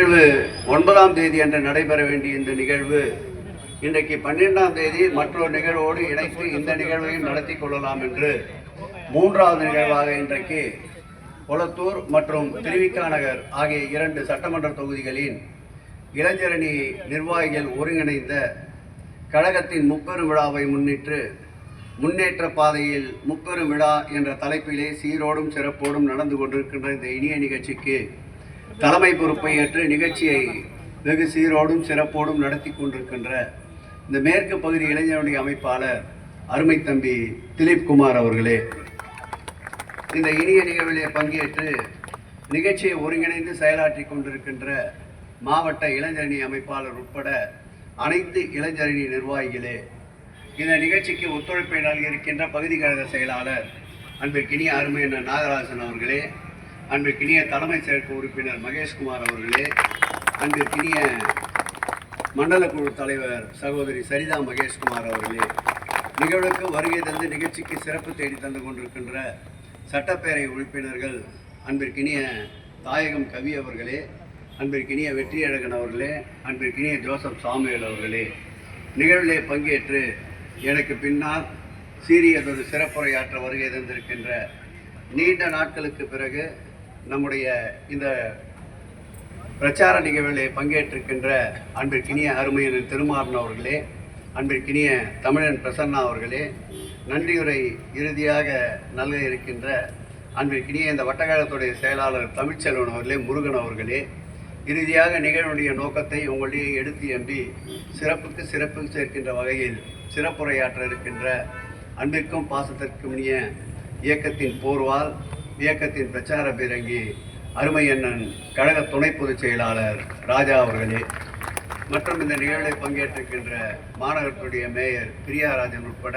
நிகழ்வு ஒன்பதாம் தேதி அன்று நடைபெற வேண்டிய இந்த நிகழ்வு இன்றைக்கு பன்னிரெண்டாம் தேதி மற்றொரு நிகழ்வோடு இணைத்து இந்த நிகழ்வையும் நடத்தி கொள்ளலாம் என்று மூன்றாவது நிகழ்வாக இன்றைக்கு கொளத்தூர் மற்றும் திருவிக்காநகர் ஆகிய இரண்டு சட்டமன்ற தொகுதிகளின் இளைஞரணி நிர்வாகிகள் ஒருங்கிணைந்த கழகத்தின் முப்பெரும் விழாவை முன்னிட்டு முன்னேற்ற பாதையில் முப்பெரும் விழா என்ற தலைப்பிலே சீரோடும் சிறப்போடும் நடந்து கொண்டிருக்கின்ற இந்த இனிய நிகழ்ச்சிக்கு தலைமை பொறுப்பை ஏற்று நிகழ்ச்சியை வெகு சீரோடும் சிறப்போடும் நடத்தி கொண்டிருக்கின்ற இந்த மேற்கு பகுதி இளைஞருடைய அமைப்பாளர் அருமை தம்பி திலீப் குமார் அவர்களே. இந்த இனிய நிகழ்விலே பங்கேற்று நிகழ்ச்சியை ஒருங்கிணைந்து செயலாற்றி கொண்டிருக்கின்ற மாவட்ட இளைஞரணி அமைப்பாளர் உட்பட அனைத்து இளைஞரணி நிர்வாகிகளே இந்த நிகழ்ச்சிக்கு ஒத்துழைப்பை நல்கியிருக்கின்ற பகுதி கழக செயலாளர் அன்பிற்கினிய அருமையண்ணன் நாகராஜன் அவர்களே அன்பிற்கினிய தலைமை செயற்கு உறுப்பினர் மகேஷ்குமார் அவர்களே அன்பிற்கினிய மண்டல குழு தலைவர் சகோதரி சரிதா மகேஷ்குமார் அவர்களே நிகழ்வுக்கு வருகை தந்து நிகழ்ச்சிக்கு சிறப்பு தேடி தந்து கொண்டிருக்கின்ற சட்டப்பேரவை உறுப்பினர்கள் அன்பிற்கினிய தாயகம் கவி அவர்களே அன்பிற்கினிய வெற்றியழகன் அவர்களே அன்பிற்கினிய ஜோசப் சாமுவேல் அவர்களே. நிகழ்விலே பங்கேற்று எனக்கு பின்னால் சீரியதொரு சிறப்புரையாற்ற வருகை தந்திருக்கின்ற நீண்ட நாட்களுக்கு பிறகு நம்முடைய இந்த பிரச்சார நிகழ்விலே பங்கேற்றிருக்கின்ற அன்பிற்கினிய அருமையன் திருமாறன் அவர்களே அன்பிற்கினிய தமிழன் பிரசன்னா அவர்களே நன்றியுரை இறுதியாக நல்க இருக்கின்ற அன்பிற்கினிய இந்த வட்டக்கழகத்துடைய செயலாளர் தமிழ்ச்செல்வன் அவர்களே முருகன் அவர்களே இறுதியாக நிகழ்வுடைய நோக்கத்தை உங்களுடைய எடுத்து எம்பி சிறப்புக்கு சிறப்பு சேர்க்கின்ற வகையில் சிறப்புரையாற்ற இருக்கின்ற அன்பிற்கும் பாசத்திற்கும் இனிய இயக்கத்தின் போர்வால் இயக்கத்தின் பிரச்சார பீரங்கி அருமையண்ணன் கழக துணை பொதுச் செயலாளர் ராஜா அவர்களே மற்றும் இந்த நிகழ்வில் பங்கேற்றிருக்கின்ற மாநகரத்துடைய மேயர் பிரியாராஜன் உட்பட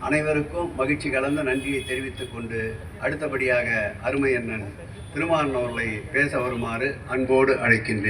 அனைவருக்கும் மகிழ்ச்சி கலந்த நன்றியை தெரிவித்துக் கொண்டு அடுத்தபடியாக அருமையண்ணன் அண்ணன் அவர்களை பேச வருமாறு அன்போடு அழைக்கின்றேன்.